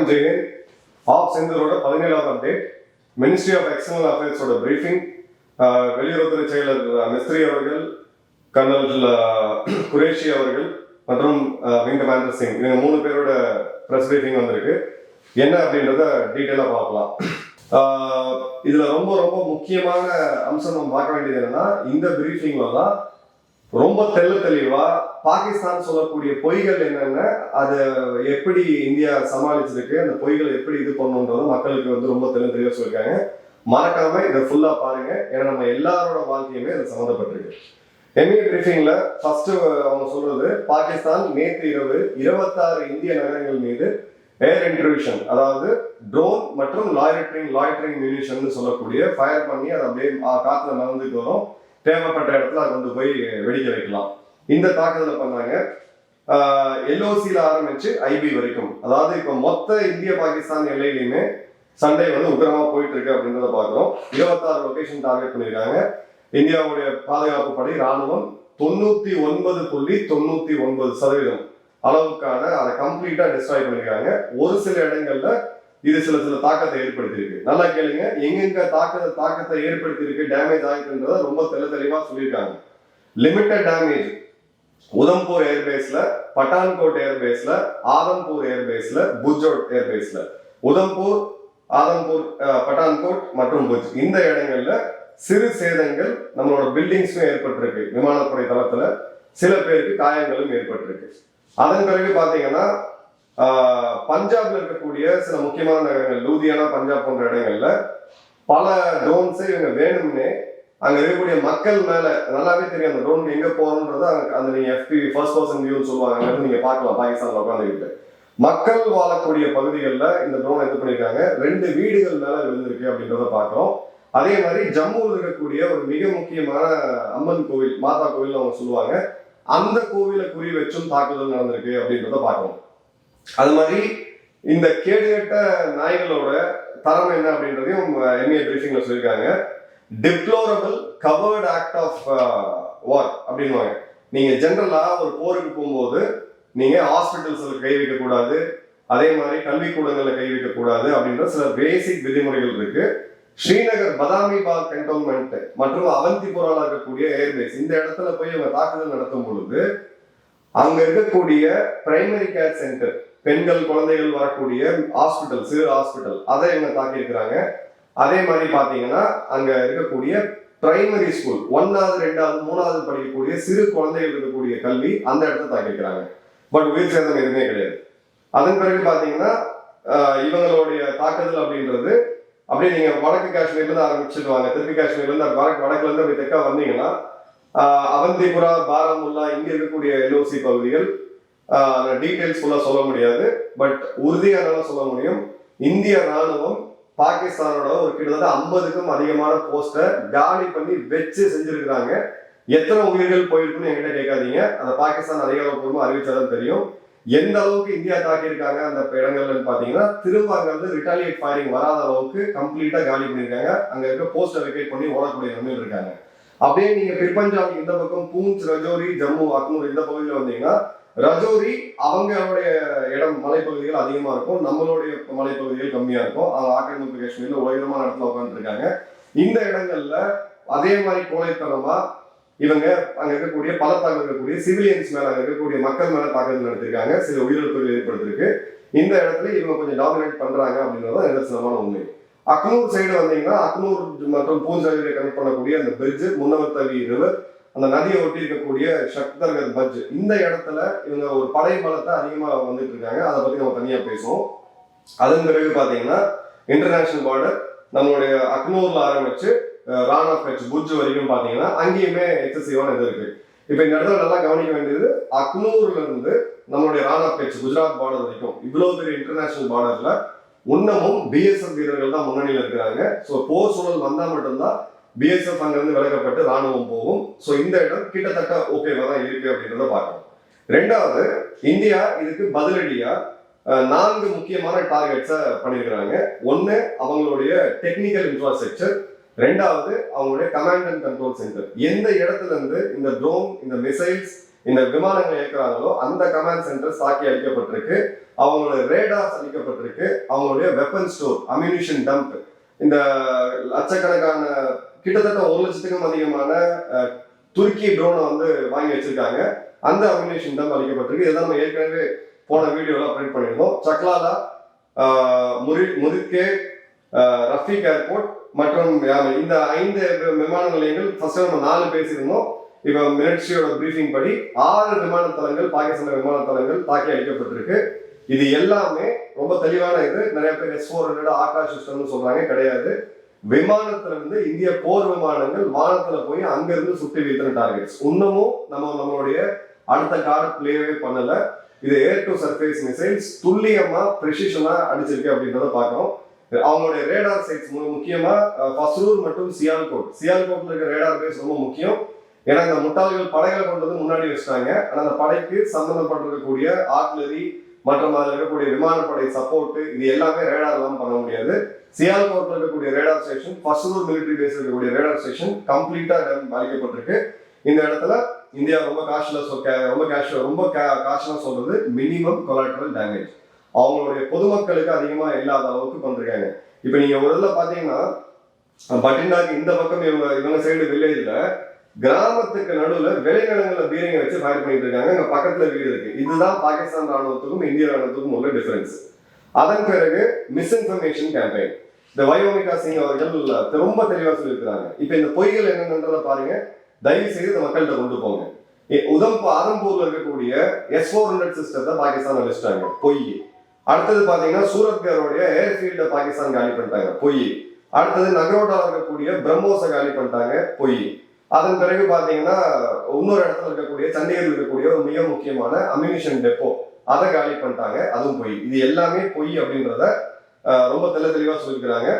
வணக்கம் ஜெயன் ஆப் செந்தரோட பதினேழாவது அப்டேட் மினிஸ்ட்ரி ஆஃப் எக்ஸ்டர்னல் அஃபேர்ஸோட பிரீஃபிங் வெளியுறவுத்துறை செயலர் மிஸ்திரி அவர்கள் கர்னல் குரேஷி அவர்கள் மற்றும் விங் கமாண்டர் சிங். இவங்க மூணு பேரோட ப்ரெஸ் பிரீஃபிங் வந்திருக்கு. என்ன அப்படின்றத டீட்டெயிலாக பார்க்கலாம். இதில் ரொம்ப ரொம்ப முக்கியமான அம்சம் நம்ம பார்க்க வேண்டியது என்னன்னா இந்த பிரீஃபிங்ல தான் ரொம்ப தெள்ள தெளிவா பாகிஸ்தான் சொல்லக்கூடிய பொய்கள் என்னென்ன அதை எப்படி இந்தியா சமாளிச்சிருக்கு அந்த பொய்களை எப்படி இது பண்ணணுன்றத மக்களுக்கு வந்து ரொம்ப தெள்ள தெளிவாக சொல்லியிருக்காங்க. மறக்காம இதை ஃபுல்லா பாருங்க. ஏன்னா நம்ம எல்லாரோட வாழ்க்கையுமே இது சம்மந்தப்பட்டிருக்கு. எம்ஏ பிரீஃபிங்ல ஃபர்ஸ்ட் அவங்க சொல்றது பாகிஸ்தான் நேற்று இரவு இருபத்தாறு இந்திய நகரங்கள் மீது ஏர் இன்ட்ரூஷன் அதாவது ட்ரோன் மற்றும் லாய்டரிங் லாய்டரிங் மியூனிஷன் சொல்லக்கூடிய ஃபயர் பண்ணி அதை அப்படியே ஆ, காத்துல வரும் தேவைப்பட்ட இடத்துல அதை கொண்டு போய் வெடிக்க வைக்கலாம். இந்த தாக்குதலை பண்ணாங்க. எல்ஓசியில் ஆரம்பிச்சு ஐபி வரைக்கும். அதாவது இப்போ மொத்த இந்திய பாகிஸ்தான் எல்லையிலையுமே சண்டை வந்து உக்கிரமா போயிட்டு இருக்கு அப்படின்றத பார்க்குறோம். இருபத்தாறு லொகேஷன் டார்கெட் பண்ணியிருக்காங்க. இந்தியாவுடைய பாதுகாப்பு படை ராணுவம் தொண்ணூத்தி ஒன்பது புள்ளி தொண்ணூத்தி ஒன்பது சதவீதம் அளவுக்கான அதை கம்ப்ளீட்டா டிஸ்ட்ராய் பண்ணிருக்காங்க ஒரு சில இடங்கள்ல இது சில சில தாக்கத்தை ஏற்படுத்தியிருக்கு. நல்லா கேளுங்க. எங்கெங்க தாக்கத்தை தாக்கத்தை ஏற்படுத்தியிருக்கு டேமேஜ் ஆகிருக்குன்றத ரொம்ப தெளி தெளிவா சொல்லியிருக்காங்க. லிமிட்டட் டேமேஜ் உதம்பூர் ஏர்பேஸ்ல பட்டான்கோட் ஏர்பேஸ்ல ஆதம்பூர் ஏர்பேஸ்ல புஜோட் ஏர்பேஸ்ல உதம்பூர் ஆதம்பூர் பட்டான்கோட் மற்றும் புஜ் இந்த இடங்கள்ல சிறு சேதங்கள் நம்மளோட பில்டிங்ஸும் ஏற்பட்டிருக்கு. விமானப்படை தளத்துல சில பேருக்கு காயங்களும் ஏற்பட்டிருக்கு. அதன் பிறகு பாத்தீங்கன்னா பஞ்சாப்ல இருக்கக்கூடிய சில முக்கியமான நகரங்கள் லூதியானா பஞ்சாப் போன்ற இடங்கள்ல பல ட்ரோன்ஸை இவங்க வேணும்னே அங்க இருக்கக்கூடிய மக்கள் மேல நல்லாவே தெரியும் அந்த ட்ரோன் எங்க போகணுன்றது அங்க- அந்த நீங்க எஃபி ஃபர்ஸ்ட் பர்சன் வியூன்னு சொல்லுவாங்க நீங்க பார்க்கலாம் பாகிஸ்தான்ல உட்காந்துக்கிட்டு மக்கள் வாழக்கூடிய பகுதிகளில் இந்த ட்ரோன் இது பண்ணியிருக்காங்க. ரெண்டு வீடுகள் மேல விழுந்திருக்கு அப்படின்றத பார்க்குறோம். அதே மாதிரி ஜம்முவில் இருக்கக்கூடிய ஒரு மிக முக்கியமான அம்மன் கோவில் மாதா கோவில் அவங்க சொல்லுவாங்க. அந்த கோவிலை குறி வச்சும் தாக்குதல் நடந்திருக்கு அப்படின்றத பார்க்கணும் அது மாதிரி இந்த கேடுகட்ட நாய்களோட தரம் என்ன அப்படின்றதையும் எம்ஏ பிரீஃபிங்ல சொல்லியிருக்காங்க. Deplorable covert act of war அப்படின்வாங்க நீங்க ஜென்ரலா ஒரு போருக்கு போகும்போது நீங்க ஹாஸ்பிட்டல்ஸ்ல கை வைக்க கூடாது அதே மாதிரி கல்விக்கூடங்களில் கை வைக்க கூடாது அப்படின்ற சில பேசிக் விதிமுறைகள் இருக்கு. ஸ்ரீநகர் பதாமி பாக் கண்டோன்மெண்ட் மற்றும் அவந்திபுரால இருக்கக்கூடிய ஏர்பேஸ் இந்த இடத்துல போய் அவங்க தாக்குதல் நடத்தும் பொழுது அங்க இருக்கக்கூடிய பிரைமரி கேர் சென்டர் பெண்கள் குழந்தைகள் வரக்கூடிய ஹாஸ்பிட்டல் சிறு ஹாஸ்பிட்டல் அதை இவங்க தாக்கியிருக்கிறாங்க. அதே மாதிரி பாத்தீங்கன்னா அங்க இருக்கக்கூடிய பிரைமரி ஸ்கூல் ஒன்னாவது ரெண்டாவது மூணாவது படிக்கக்கூடிய சிறு குழந்தைகள் இருக்கக்கூடிய கல்வி அந்த இடத்த தாக்கியிருக்கிறாங்க. பட் உயிர் சேதம் எதுவுமே கிடையாது. அதன் பிறகு பாத்தீங்கன்னா இவங்களுடைய தாக்குதல் அப்படின்றது அப்படியே நீங்க வடக்கு காஷ்மீர்ல இருந்து ஆரம்பிச்சுட்டு வாங்க. தெற்கு காஷ்மீர்ல இருந்து வடக்கு வடக்குல இருந்து அப்படி தெற்கா வந்தீங்கன்னா அவந்திபுரா பாராமுல்லா இங்க இருக்கக்கூடிய எல்ஓசி பகுதிகள் டீட்டெயில்ஸ் ஃபுல்லாக சொல்ல முடியாது. பட் உறுதியானால சொல்ல முடியும். இந்திய ராணுவம் பாகிஸ்தானோட ஒரு கிட்டத்தட்ட ஐம்பதுக்கும் அதிகமான போஸ்டை காலி பண்ணி வச்சு செஞ்சிருக்கிறாங்க. எத்தனை உயிர்கள் போயிருக்குன்னு என்கிட்ட கேட்காதீங்க. அந்த பாகிஸ்தான் அதிகாரப்பூர்வமாக அறிவிச்சாதான் தெரியும். எந்த அளவுக்கு இந்தியா தாக்கியிருக்காங்க அந்த இடங்கள்லன்னு பார்த்தீங்கன்னா திரும்ப அங்கேருந்து வந்து ரிட்டாலியேட் ஃபயரிங் வராத அளவுக்கு கம்ப்ளீட்டாக காலி பண்ணியிருக்காங்க. அங்கே இருக்க போஸ்டர் வெக்கேட் பண்ணி ஓடக்கூடிய நிலைமையில் இருக்காங்க. அப்படியே நீங்கள் பிற்பஞ்சாப் இந்த பக்கம் பூஞ்ச் ரஜோரி ஜம்மு அக்னூர் இந்த பகுதியில் வந்தீங்கன்னா ரஜோரி அவங்களுடைய இடம் மலைப்பகுதிகள் அதிகமா இருக்கும். நம்மளுடைய மலைப்பகுதிகள் கம்மியா இருக்கும். அவங்க ஆக்கிரமிப்பு காஷ்மீர்ல உயரமான இடத்துல உட்காந்துருக்காங்க இந்த இடங்கள்ல அதே மாதிரி கோழைத்தனமா இவங்க அங்க இருக்கக்கூடிய பலத்தாக இருக்கக்கூடிய சிவிலியன்ஸ் மேல அங்க இருக்கக்கூடிய மக்கள் மேல தாக்குதல் நடத்திருக்காங்க. சில உயிரிழப்புகள் ஏற்படுத்திருக்கு. இந்த இடத்துல இவங்க கொஞ்சம் டாமினேட் பண்றாங்க அப்படின்றது நிதர்சனமான உண்மை. அக்னூர் சைடு வந்தீங்கன்னா அக்னூர் மற்றும் பூஞ்சலியை கனெக்ட் பண்ணக்கூடிய அந்த பிரிட்ஜ் முன்னவர்த்தவி ரிவர் அந்த நதியை ஒட்டி இருக்கக்கூடிய சக்தர்கர் பஜ் இந்த இடத்துல இவங்க ஒரு படை பலத்தை அதிகமாக வந்துட்டு இருக்காங்க. அதை பத்தி நம்ம தனியா பேசுவோம். அதன் பிறகு பாத்தீங்கன்னா இன்டர்நேஷனல் பார்டர் நம்மளுடைய அக்னூர்ல ஆரம்பிச்சு ரான் ராணா கட்ச் புஜ் வரைக்கும் பாத்தீங்கன்னா அங்கேயுமே எக்ஸசிவான இது இருக்கு. இப்போ இந்த இடத்துல நல்லா கவனிக்க வேண்டியது அக்னூர்ல இருந்து நம்மளுடைய ராணா கட்ச் குஜராத் பார்டர் வரைக்கும் இவ்வளவு பெரிய இன்டர்நேஷனல் பார்டர்ல இன்னமும் பிஎஸ்எஃப் வீரர்கள் தான் முன்னணியில் இருக்கிறாங்க. ஸோ போர் சூழல் வந்தா மட்டும்தான் பிஎஸ்எஃப் அங்கிருந்து விலகப்பட்டு ராணுவம் போகும். ஸோ இந்த இடம் கிட்டத்தட்ட ஓகேவா தான் இருக்கு அப்படின்றத பார்க்கணும். ரெண்டாவது இந்தியா இதுக்கு பதிலடியா நான்கு முக்கியமான டார்கெட்ஸை பண்ணியிருக்கிறாங்க ஒன்று அவங்களுடைய டெக்னிக்கல் இன்ஃப்ராஸ்ட்ரக்சர் ரெண்டாவது அவங்களுடைய கமாண்ட் அண்ட் கண்ட்ரோல் சென்டர் எந்த இடத்துல இருந்து இந்த ட்ரோன் இந்த மிசைல்ஸ் இந்த விமானங்கள் இயக்குறாங்களோ அந்த கமாண்ட் சென்டர் தாக்கி அழிக்கப்பட்டிருக்கு அவங்களோட ரேடார்ஸ் அழிக்கப்பட்டிருக்கு அவங்களுடைய வெப்பன் ஸ்டோர் அம்யூனிஷன் டம்ப் இந்த லட்சக்கணக்கான கிட்டத்தட்ட ஒரு லட்சத்துக்கும் அதிகமான துருக்கி ட்ரோனை வந்து வாங்கி வச்சிருக்காங்க. அந்த அமினேஷன் தான் அளிக்கப்பட்டிருக்கு இதான் நம்ம ஏற்கனவே போன வீடியோவில் அப்டேட் பண்ணியிருந்தோம். சக்லாலா முரி முதுக்கே ரஃபீக் ஏர்போர்ட் மற்றும் இந்த ஐந்து விமான நிலையங்கள் ஃபர்ஸ்ட் நம்ம நாலு பேசியிருந்தோம். இப்போ மிலிட்ரியோட பிரீஃபிங் படி ஆறு விமான தளங்கள் பாகிஸ்தான் விமான தளங்கள் தாக்கி அளிக்கப்பட்டிருக்கு இது எல்லாமே ரொம்ப தெளிவான இது. நிறைய பேர் எஸ் ஃபோர் ஹண்ட்ரட் ஆகாஷ் சிஸ்டம்னு சொல்றாங்க. கிடையாது. விமானத்துல இருந்து இந்திய போர் விமானங்கள் வானத்துல போய் அங்கிருந்து சுத்தி வீழ்த்தின டார்கெட்ஸ் இன்னமும் நம்ம நம்மளுடைய அடுத்த கார்டு பிளேவே பண்ணல. இது ஏர் டு சர்ஃபேஸ் மிசைல்ஸ் துல்லியமா ப்ரெசிஷனா அடிச்சிருக்கு அப்படின்றத பார்க்கறோம். அவங்களுடைய ரேடார் சைட்ஸ் முக்கியமா பசூர் மற்றும் சியால்கோட் சியால்கோட்ல இருக்க ரேடார் பேஸ் ரொம்ப முக்கியம். ஏன்னா இந்த முட்டாள்கள் படைகளை கொண்டு வந்து முன்னாடி வச்சிட்டாங்க. ஆனா அந்த படைக்கு சம்பந்தப்பட்டிருக்கக்கூடிய ஆர்ட்லரி மற்றும் அதில் இருக்கக்கூடிய விமானப்படை சப்போர்ட் இது எல்லாமே ரேடார் எல்லாம் பண்ண முடியாது. சியால்கோட்ல இருக்கக்கூடிய radar station Pasrur military base இருக்கக்கூடிய ரேடார் ஸ்டேஷன் கம்ப்ளீட்டா பாதிக்கப்பட்டிருக்கு. இந்த இடத்துல இந்தியா ரொம்ப காஷ்லஸ் ரொம்ப கேஷ் ரொம்ப காஷ்லாம் சொல்றது மினிமம் கொலாட்ரல் டேமேஜ் அவங்களுடைய பொதுமக்களுக்கு அதிகமா இல்லாத அளவுக்கு பண்றாங்க இப்போ நீங்க ஒரு இதில் பாத்தீங்கன்னா பட்டிண்டாக்கு இந்த பக்கம் இவங்க இவங்க சைடு வில்லேஜ்ல கிராமத்துக்கு நடுவுல விளைநிலங்கள்ல பீரங்க வச்சு ஃபயர் பண்ணிட்டு இருக்காங்க. அங்க பக்கத்துல வீடு இருக்கு. இதுதான் பாகிஸ்தான் ராணுவத்துக்கும் இந்திய ராணுவத்துக்கும் உள்ள டிஃபரன்ஸ் அதன் பிறகு மிஸ்இன்ஃபர்மேஷன் கேம்பெயின் இந்த வயோமிகா சிங் அவர்கள் ரொம்ப தெளிவா சொல்லியிருக்கிறாங்க. இப்ப இந்த பொய்கள் என்னன்றதை பாருங்க. தயவு செய்து இந்த மக்கள்கிட்ட கொண்டு போங்க. உதம் அதம்பூர்ல இருக்கக்கூடிய எஸ் ஃபோர் ஹண்ட்ரட் சிஸ்டத்தை பாகிஸ்தான் அழிச்சிட்டாங்க. பொய். அடுத்தது பாத்தீங்கன்னா சூரத்கருடைய ஏர்ஃபீல்ட பாகிஸ்தான் காலி பண்ணிட்டாங்க. பொய். அடுத்தது நகரோட்டால இருக்கக்கூடிய பிரம்மோஸை காலி பண்ணிட்டாங்க. பொய். அதன் பிறகு பாத்தீங்கன்னா இன்னொரு இடத்துல இருக்கக்கூடிய சண்டிகரில் இருக்கக்கூடிய ஒரு மிக முக்கியமான அம்யூனிஷன் டெப்போ அதை காலி பண்ணிட்டாங்க அதுவும் பொய். இது எல்லாமே பொய் அப்படின்றத ரொம்ப தெள்ள தெளிவாக சொல்லியிருக்கிறாங்க.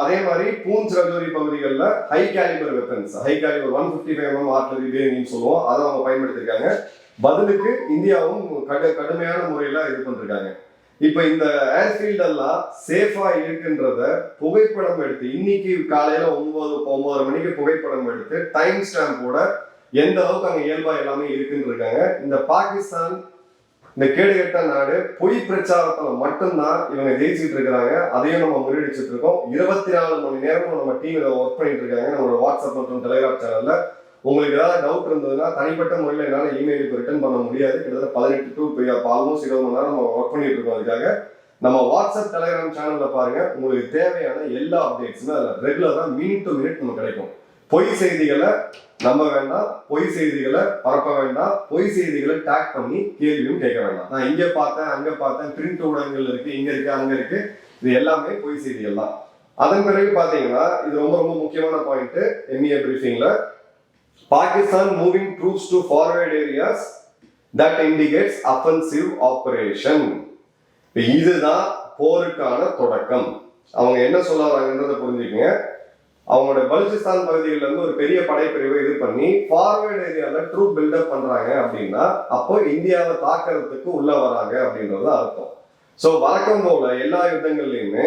அதே மாதிரி பூஞ்ச் ரஜோரி பகுதிகளில் high calibre weapons high calibre one fifty five MM artillery பேரின்னு சொல்லுவோம் அதை அவங்க பயன்படுத்தியிருக்காங்க. பதிலுக்கு இந்தியாவும் கடு கடுமையான முறையில் இது பண்ணிருக்காங்க. இப்போ இந்த ஏர்ஃபீல்ட் எல்லாம் சேஃபா இருக்குன்றத புகைப்படம் எடுத்து இன்னைக்கு காலையில ஒன்பது ஒன்பது மணிக்கு புகைப்படம் எடுத்து டைம் ஸ்டாம்போட எந்த அளவுக்கு அங்கே இயல்பா எல்லாமே இருக்குன்னு இருக்காங்க இந்த பாகிஸ்தான் இந்த கேடுகெட்ட நாடு. பொய் பிரச்சாரத்துல மட்டும்தான் இவங்க ஜெயிச்சுட்டு இருக்கிறாங்க. அதையும் நம்ம முறியடிச்சிட்டு இருக்கோம். இருபத்தி நாலு மணி நேரமும் நம்ம டிவியில ஒர்க் பண்ணிட்டு இருக்காங்க. நம்மளோட வாட்ஸ்அப் மற்றும் டெலிகிராம் சேனல்ல உங்களுக்கு ஏதாவது டவுட் இருந்ததுன்னா தனிப்பட்ட முறையில் என்னால் இமெயிலுக்கு ரிட்டர்ன் பண்ண முடியாது. கிட்டத்தட்ட பதினெட்டு டு ஆல்மோஸ்ட் இருபது மணி நேரம் நம்ம ஒர்க் பண்ணிட்டு இருக்கோம் அதுக்காக. நம்ம வாட்ஸ்அப் டெலிகிராம் சேனல்ல பாருங்க. உங்களுக்கு தேவையான எல்லா அப்டேட்ஸுமே அதில் ரெகுலராக மினிட் டு மினிட் நமக்கு கிடைக்கும். பொய் செய்திகளை நம்ப வேண்டாம் பொய் செய்திகளை பரப்ப வேண்டாம் பொய் செய்திகளை டேக் பண்ணி கேள்வியும் கேட்க வேண்டாம். நான் இங்க பார்த்தேன் அங்க பார்த்தேன் பிரிண்ட் ஊடகங்கள் இருக்கு இங்க இருக்கு அங்க இருக்கு. இது எல்லாமே பொய் செய்திகள் தான். அதன் பிறகு பாத்தீங்கன்னா இது ரொம்ப ரொம்ப முக்கியமான point MEA பிரீஃபிங்ல Pakistan moving troops to forward areas that indicates offensive operation இதுதான் போருக்கான தொடக்கம். அவங்க என்ன சொல்ல வராங்கன்றதை புரிஞ்சுக்கங்க. அவங்களோட பலுச்சிஸ்தான் பகுதிகளில் இருந்து ஒரு பெரிய படைப்பிரிவை இது பண்ணி ஃபார்வேர்டு ஏரியாவில் ட்ரூப் பில்டப் பண்ணுறாங்க அப்படின்னா அப்போ இந்தியாவை தாக்கிறதுக்கு உள்ளே வராங்க அப்படின்றது அர்த்தம். ஸோ வழக்கம் போல எல்லா யுத்தங்கள்லையுமே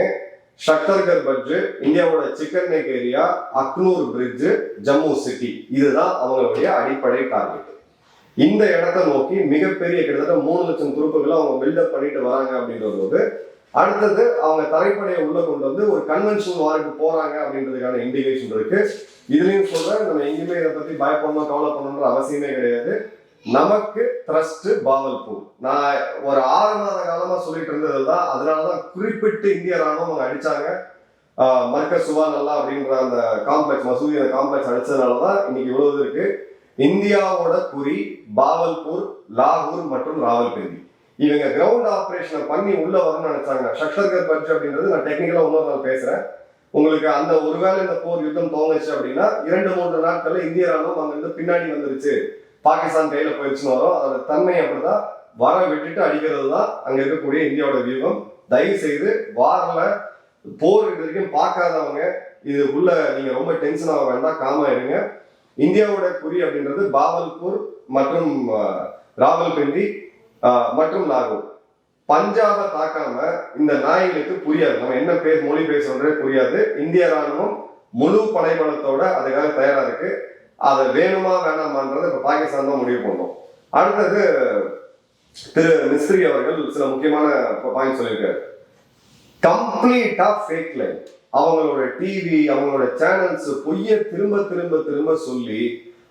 ஷக்தர்கர் பட்ஜு இந்தியாவோட chicken neck area Akhnoor bridge Jammu city இதுதான் அவங்களுடைய அடிப்படை டார்கெட் இந்த இடத்தை நோக்கி மிகப்பெரிய கிட்டத்தட்ட மூணு லட்சம் துருப்புகளை அவங்க பில்டப் பண்ணிட்டு வராங்க அப்படின்றது போது அடுத்தது அவங்க தரைப்படையை உள்ள கொண்டு வந்து ஒரு கன்வென்ஷன் வாருக்கு போறாங்க அப்படின்றதுக்கான இண்டிகேஷன் இருக்கு. இதுலயும் சொல்றேன் நம்ம எங்கேயுமே இதை பத்தி பயப்படணும் கவலைப்படணுன்ற அவசியமே கிடையாது. நமக்கு ட்ரஸ்ட் பாவல்பூர் நான் ஒரு ஆறு மாத காலமா சொல்லிட்டு இருந்தது தான். அதனாலதான் குறிப்பிட்டு இந்திய ராணுவம் அவங்க அடிச்சாங்க. ஆஹ் சுவா நல்லா அப்படின்ற அந்த காம்ப்ளெக்ஸ் மசூதி அந்த காம்ப்ளெக்ஸ் அடிச்சதுனாலதான் இன்னைக்கு இவ்வளவு இருக்கு. இந்தியாவோட குறி பாவல்பூர் லாகூர் மற்றும் ராவல்பிண்டி. இவங்க கிரவுண்ட் ஆப்ரேஷனை பண்ணி உள்ள வரணும்னு நினைச்சாங்க. சக்ஷர்கர் பட்ஜ் அப்படின்றது நான் டெக்னிக்கலா இன்னொரு நாள் பேசுறேன். உங்களுக்கு அந்த ஒருவேளை இந்த போர் யுத்தம் தோணுச்சு அப்படின்னா இரண்டு மூன்று நாட்கள்ல இந்திய ராணுவம் அங்கிருந்து பின்னாடி வந்துருச்சு. பாகிஸ்தான் கையில போயிடுச்சுன்னு வரும். அதோட தன்மை அப்படிதான். வர விட்டுட்டு அடிக்கிறது தான் அங்க இருக்கக்கூடிய இந்தியாவோட வியூகம். தயவு செய்து வாரில் போர் இது வரைக்கும் பார்க்காதவங்க இது உள்ள நீங்க ரொம்ப டென்ஷன் ஆக வேண்டாம் காமா இருங்க. இந்தியாவோட குறி அப்படின்றது பாவல்பூர் மற்றும் ராவல்பிண்டி மற்றும் லாகூர். பஞ்சாபை தாக்காம இந்த நாய்களுக்கு புரியாது. நம்ம என்ன பேர் மொழி பேசுறதே புரியாது. இந்திய ராணுவம் முழு படைபலத்தோட அதுக்காக தயாரா இருக்கு. அதை வேணுமா வேணாமான்றதை இப்போ பாகிஸ்தான் தான் முடிவு பண்ணோம். அடுத்தது திரு மிஸ்ரி அவர்கள் சில முக்கியமான பாயிண்ட் சொல்லியிருக்காரு. கம்ப்ளீட்டா ஃபேக் லைன் அவங்களோட டிவி அவங்களோட சேனல்ஸ் பொய்ய திரும்ப திரும்ப திரும்ப சொல்லி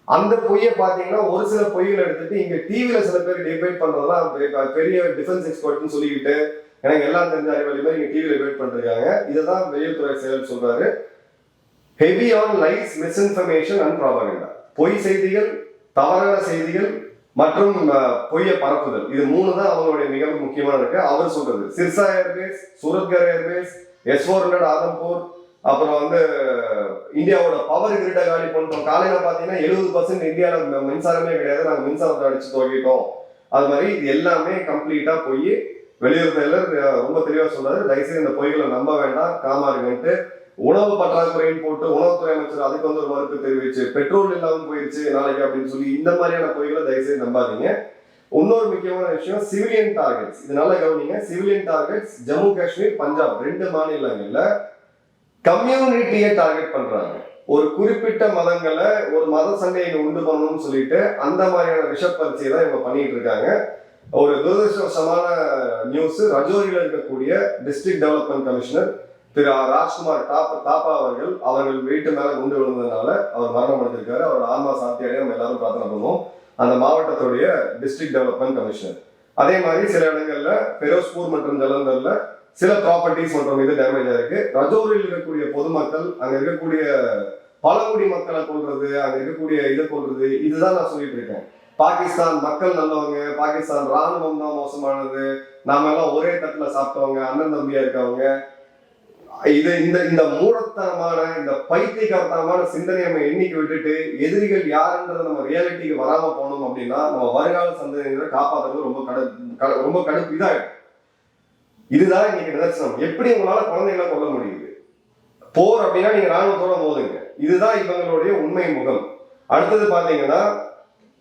அந்த பொய்யை பார்த்தீங்கன்னா ஒரு சில பொய்களை எடுத்துட்டு இங்க டிவியில சில பேர் டிபேட் பண்றதெல்லாம் பெரிய- பெரிய டிஃபென்ஸ் எக்ஸ்பர்ட்னு சொல்லிக்கிட்டு எனக்கு எல்லாம் தெரிஞ்ச அறிவாளி மாதிரி இங்க டிவியில டிபேட் பண்ணிருக்காங்க. இதுதான் வெளியுறவுத்துறை செயல் சொல்றாரு. Heavy on lies misinformation and propaganda பொய் செய்திகள் தவறான செய்திகள் மற்றும் பொய்யை பரப்புதல். இது மூணு தான் அவங்களுடைய மிக முக்கியமான இருக்கு. அவர் சொல்றது. Sirsa airbase Suratgarh airbase S four hundred Adampur அப்புறம் வந்து இந்தியாவோட பவர் கிரிட்டை காலி பண்ணிட்டோம். காலையில பாத்தீங்கன்னா எழுபது பர்சன்ட் இந்தியாவில் மின்சாரமே கிடையாது. நாங்க மின்சாரத்தை அடிச்சு துவக்கிட்டோம் அது மாதிரி இது எல்லாமே கம்ப்ளீட்டா போய் வெளியுறவு ரொம்ப தெளிவா சொன்னாரு. தயவுசெய்து இந்த பொய்களை நம்ப வேண்டாம். காமா உணவு பற்றாக்குறைன்னு போட்டு உணவுத்துறை அமைச்சர் அதுக்கு வந்து ஒரு மறுப்பு தெரிவிச்சு பெட்ரோல் இல்லாம போயிருச்சு நாளைக்கு அப்படின்னு சொல்லி இந்த மாதிரியான பொய்களை தயவுசெய்து நம்பாதீங்க. இன்னொரு முக்கியமான விஷயம் சிவிலியன் டார்கெட்ஸ் இது நல்லா கவனிங்க. சிவிலியன் டார்கெட்ஸ் ஜம்மு காஷ்மீர் பஞ்சாப் ரெண்டு மாநிலங்கள்ல கம்யூனிட்டியை டார்கெட் பண்றாங்க. ஒரு குறிப்பிட்ட மதங்களை ஒரு மத சண்டையை உண்டு பண்ணணும்னு சொல்லிட்டு அந்த மாதிரியான விஷப்பரிச்சையை தான் இவங்க பண்ணிட்டு இருக்காங்க. ஒரு துரதிருஷ்டவசமான நியூஸ் ரஜோரியில் இருக்கக்கூடிய டிஸ்ட்ரிக்ட் டெவலப்மெண்ட் கமிஷனர் திரு ஆர் ராஜ்குமார் தாப்பா தாப்பா அவர்கள் அவர்கள் வீட்டு மேல குண்டு விழுந்ததுனால அவர் மரணம் அடைஞ்சிருக்காரு. அவர் ஆன்மா சாந்தி அடைய நம்ம எல்லாரும் பிரார்த்தனை பண்ணுவோம். அந்த மாவட்டத்துடைய டிஸ்ட்ரிக்ட் டெவலப்மெண்ட் கமிஷனர் அதே மாதிரி சில இடங்கள்ல பெரோஸ்பூர் மற்றும் ஜலந்தர்ல சில ப்ராப்பர்ட்டிஸ் மற்றும் இது டேமேஜ் ஆயிருக்கு ரஜோரில் இருக்கக்கூடிய பொதுமக்கள் அங்க இருக்கக்கூடிய பழங்குடி மக்களை கொள்றது அங்க இருக்கக்கூடிய இதை கொள்றது இதுதான் நான் சொல்லிட்டு இருக்கேன். பாகிஸ்தான் மக்கள் நல்லவங்க பாகிஸ்தான் ராணுவம் தான் மோசமானது. நாம எல்லாம் ஒரே தட்டுல சாப்பிட்டவங்க அண்ணன் தம்பியா இருக்கவங்க. இது இந்த இந்த மூடத்தனமான இந்த பைத்தியகாரத்தனமான சிந்தனையை நம்ம எண்ணிக்கை விட்டுட்டு எதிரிகள் யாருன்றது நம்ம ரியாலிட்டிக்கு வராம போனோம் அப்படின்னா நம்ம வருங்கால சந்ததியினரை காப்பாற்றுறது ரொம்ப கடு ரொம்ப கடுப்பு இதாகிடும் இதுதான் இன்னைக்கு நிதர்சனம். எப்படி உங்களால குழந்தைகளை கொல்ல முடியுது? போர் அப்படின்னா நீங்க ராணுவத்தோட போதுங்க. இதுதான் இவங்களுடைய உண்மை முகம். அடுத்தது பாத்தீங்கன்னா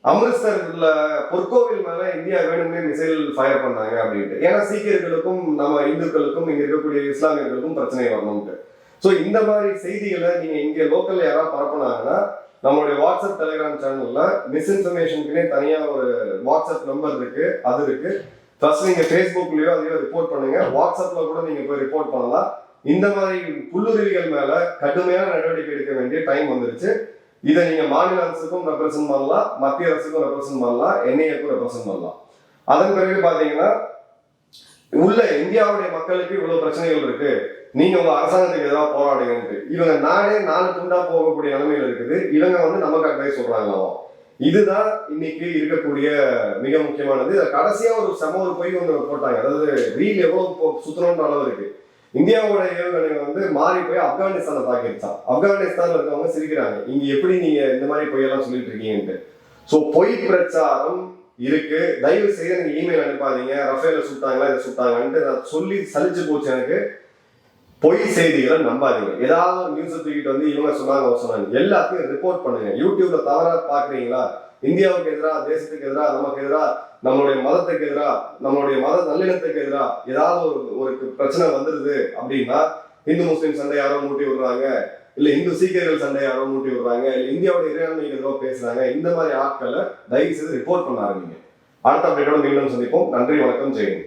அமிர்த்சர்ல பொற்கோவில் மேல இந்தியா வேணுமே மிசைல் ஃபயர் பண்ணாங்க அப்படின்ட்டு. ஏன்னா சீக்கியர்களுக்கும் நம்ம இந்துக்களுக்கும் இங்க இருக்கக்கூடிய இஸ்லாமியர்களுக்கும் பிரச்சனை வரணும்ட்டு. ஸோ இந்த மாதிரி செய்திகளை நீங்க இங்க லோக்கல்ல யாராவது பரப்புனாங்கன்னா நம்மளுடைய வாட்ஸ்அப் டெலிகிராம் சேனல்ல மிஸ்இன்ஃபர்மேஷனுக்குன்னே தனியா ஒரு வாட்ஸ்அப் நம்பர் இருக்கு. அது இருக்கு. ஃபர்ஸ்ட் நீங்கள் ஃபேஸ்புக்லேயோ அதையோ ரிப்போர்ட் பண்ணுங்க. வாட்ஸ்அப்பில் கூட நீங்கள் போய் ரிப்போர்ட் பண்ணலாம். இந்த மாதிரி புல்லுருவிகள் மேலே கடுமையான நடவடிக்கை எடுக்க வேண்டிய டைம் வந்துருச்சு. இதை நீங்கள் மாநில அரசுக்கும் ரெப்ரசன்ட் பண்ணலாம். மத்திய அரசுக்கும் ரெப்ரசன்ட் பண்ணலாம். என்ஐஏக்கும் ரெப்ரசன்ட் பண்ணலாம். அதன் பிறகு பார்த்தீங்கன்னா உள்ள இந்தியாவுடைய மக்களுக்கு இவ்வளவு பிரச்சனைகள் இருக்கு. நீங்க உங்க அரசாங்கத்துக்கு எதாவது போராடுங்கன்ட்டு. இவங்க நானே நாலு துண்டா போகக்கூடிய நிலைமையில இருக்குது. இவங்க வந்து நமக்கு அட்வைஸ் சொல்றாங்களாம். இதுதான் இன்னைக்கு இருக்கக்கூடிய மிக முக்கியமானது. இதுல கடைசியா ஒரு செம ஒரு பொய் ஒன்று போட்டாங்க. அதாவது ரீல் எவ்வளவு போ- சுத்தணுன்ற அளவு இருக்கு இந்தியாவோட ஏவுகணை வந்து மாறி போய் ஆப்கானிஸ்தானை தாக்கிடுச்சான் ஆப்கானிஸ்தான்ல இருக்கவங்க சிரிக்கிறாங்க. இங்க எப்படி நீங்க இந்த மாதிரி பொய்யெல்லாம் சொல்லிட்டு இருக்கீங்கன்ட்டு. ஸோ பொய் பிரச்சாரம் இருக்கு. தயவு செய்து எனக்கு இமெயில் அனுப்பாதீங்க. ரஃபேல சுட்டாங்களா இதை சுட்டாங்கன்ட்டு நான் சொல்லி சலிச்சு போச்சு எனக்கு. பொய் செய்திகளை நம்பாதீங்க. ஏதாவது ஒரு நியூஸ் தூக்கிட்டு வந்து இவங்க சொன்னாங்க அவங்க சொன்னாங்க. எல்லாத்தையும் ரிப்போர்ட் பண்ணுங்க. யூடியூப்ல தவறா பாக்குறீங்களா இந்தியாவுக்கு எதிராக தேசத்துக்கு எதிராக நமக்கு எதிராக நம்மளுடைய மதத்துக்கு எதிராக நம்மளுடைய மத நல்லிணத்துக்கு எதிராக ஏதாவது ஒரு ஒரு பிரச்சனை வந்துருது அப்படின்னா இந்து முஸ்லீம் சண்டை யாரோ மூட்டி விடுறாங்க இல்ல இந்து சீக்கியர்கள் சண்டை யாரோ மூட்டி விடுறாங்க இல்ல இந்தியாவுடைய இறையாண்மை ஏதோ பேசுறாங்க இந்த மாதிரி ஆட்களை தயவு செய்து ரிப்போர்ட் பண்ண ஆரம்பிங்க. அடுத்த அப்டேட்டோட மீண்டும் சந்திப்போம். நன்றி வணக்கம் ஜெயின்